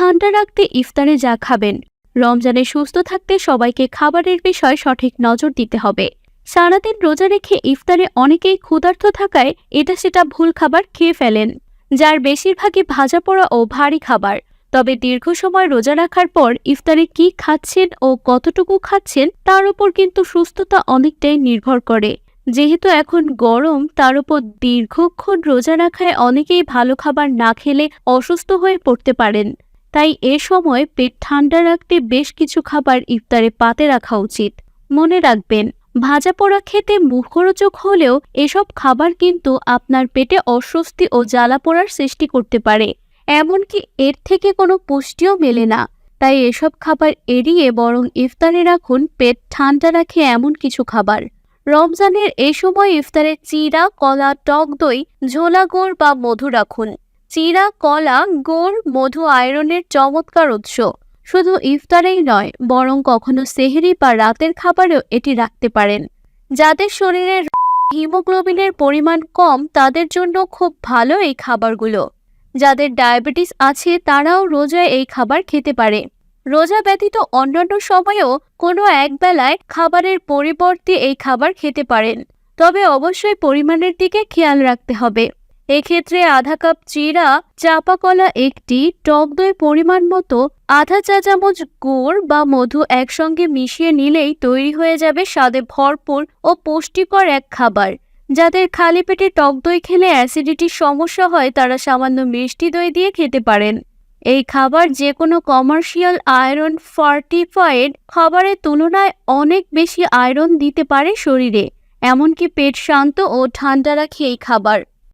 ঠান্ডা রাখতে ইফতারে যা খাবেন। রমজানে সুস্থ থাকতে সবাইকে খাবারের বিষয়ে সঠিক নজর দিতে হবে। সারাদিন রোজা রেখে ইফতারে অনেকেই ক্ষুধার্ত থাকায় এটা সেটা ভুল খাবার খেয়ে ফেলেন। যার বেশিরভাগই ভাজা পোড়া ও ভারী খাবার। তবে দীর্ঘ সময় রোজা রাখার পর ইফতারে কি খাচ্ছেন ও কতটুকু খাচ্ছেন তার উপর কিন্তু সুস্থতা অনেকটাই নির্ভর করে। যেহেতু এখন গরম, তার উপর দীর্ঘক্ষণ রোজা রাখায় অনেকেই ভালো খাবার না খেলে অসুস্থ হয়ে পড়তে পারেন। তাই এ সময় পেট ঠান্ডা রাখতে বেশ কিছু খাবার ইফতারে পাতে রাখা উচিত। মনে রাখবেন, ভাজা পোড়া খেতে মুখরোচক হলেও এসব খাবার কিন্তু আপনার পেটে অস্বস্তি ও জ্বালা পোড়ার সৃষ্টি করতে পারে। এমনকি এর থেকে কোনো পুষ্টিও মেলে না। তাই এসব খাবার এড়িয়ে বরং ইফতারে রাখুন পেট ঠান্ডা রাখে এমন কিছু খাবার। রমজানের এ সময় ইফতারে চিরা, কলা, টক দই, ঝোলা, গুড় বা মধু রাখুন। চিরা কলা, গুড়, মধু আয়রনের চমৎকার উৎস। শুধু ইফতারেই নয়, বরং কখনো সেহরি বা রাতের খাবারেও এটি রাখতে পারেন। যাদের শরীরে হিমোগ্লোবিনের পরিমাণ কম, তাদের জন্য খুব ভালো এই খাবারগুলো। যাদের ডায়াবেটিস আছে, তারাও রোজায় এই খাবার খেতে পারে। রোজা ব্যতীত অন্যান্য সময়েও কোনো একবেলায় খাবারের পরিবর্তে এই খাবার খেতে পারেন। তবে অবশ্যই পরিমাণের দিকে খেয়াল রাখতে হবে। এক্ষেত্রে আধা কাপ চিরা চাপা কলা একটি, টক দই পরিমাণ মতো, আধা চা চামচ গুড় বা মধু একসঙ্গে মিশিয়ে নিলেই তৈরি হয়ে যাবে স্বাদে ভরপুর ও পুষ্টিকর এক খাবার। যাদের খালি পেটে টক দই খেলে অ্যাসিডিটির সমস্যা হয়, তারা সামান্য মিষ্টি দই দিয়ে খেতে পারেন। এই খাবার যে কোনো কমার্শিয়াল আয়রন ফর্টিফাইড খাবারের তুলনায় অনেক বেশি আয়রন দিতে পারে শরীরে, এমনকি পেট শান্ত ও ঠান্ডা রাখে এই খাবার।